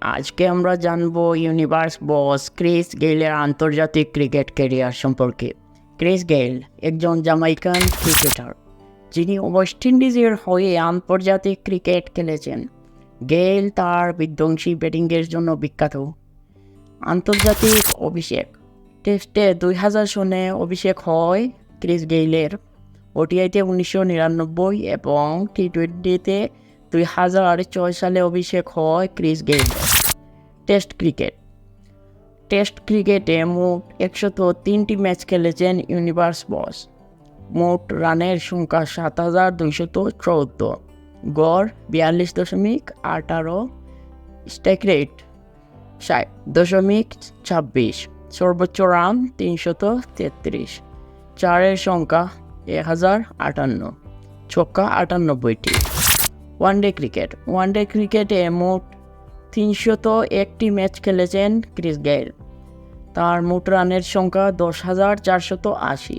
আজকে আমরা জানব ইউনিভার্স বস ক্রিস গেইলের আন্তর্জাতিক ক্রিকেট ক্যারিয়ার সম্পর্কে। ক্রিস গেইল একজন জামাইকান ক্রিকেটার, যিনি ওয়েস্ট ইন্ডিজের হয়ে আন্তর্জাতিক ক্রিকেট খেলেছেন। গেইল তার বিধ্বংসী ব্যাটিংয়ের জন্য বিখ্যাত। আন্তর্জাতিক অভিষেক টেস্টে দুই হাজার সনে অভিষেক হয় ক্রিস গেইলের। ওটিআইতে উনিশশো নিরানব্বই এবং টি টোয়েন্টিতে দুই হাজার ছয় সালে অভিষেক হয় ক্রিস গেইলের টেস্ট ক্রিকেট। টেস্ট ক্রিকেটে মোট একশত তিনটি ম্যাচ খেলেছেন ইউনিভার্স বস। মোট রানের সংখ্যা সাত হাজার দুইশত চৌদ্দ। গড় বিয়াল্লিশ দশমিক আঠারো স্ট্রাইক রেট ষাট দশমিক ছাব্বিশ। সর্বোচ্চ রান তিনশত তেত্রিশ। চারের সংখ্যা এক হাজার আটান্ন। ছক্কা আটানব্বইটি। One day cricket. ওয়ানডে ক্রিকেটে মোট তিনশত একটি ম্যাচ খেলেছেন ক্রিস গেইল। তার মোট রানের সংখ্যা দশ হাজার চারশত আশি।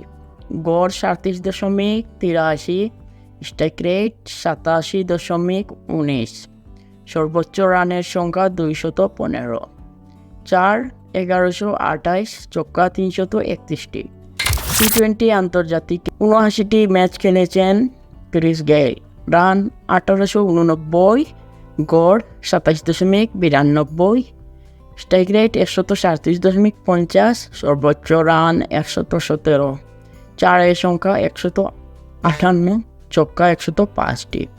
গড় সাঁত্রিশ দশমিক তিরাশি, স্ট্রাইক রেট সাতাশি দশমিক উনিশ। সর্বোচ্চ রানের সংখ্যা দুইশত পনেরো। চার, এগারোশো আঠাইশ, চক্কা তিনশত একত্রিশটি। টি টোয়েন্টি আন্তর্জাতিক উনআশিটি ম্যাচ খেলেছেন ক্রিস গেইল। রান আঠারোশো উননব্বই, গড় সাতাশ দশমিক বিরানব্বই, স্ট্রাইক রেট একশত সাঁত্রিশ দশমিক পঞ্চাশ, সর্বোচ্চ রান একশত সতেরো, চারের সংখ্যা একশত আঠান্ন চক্কা একশত পাঁচটি।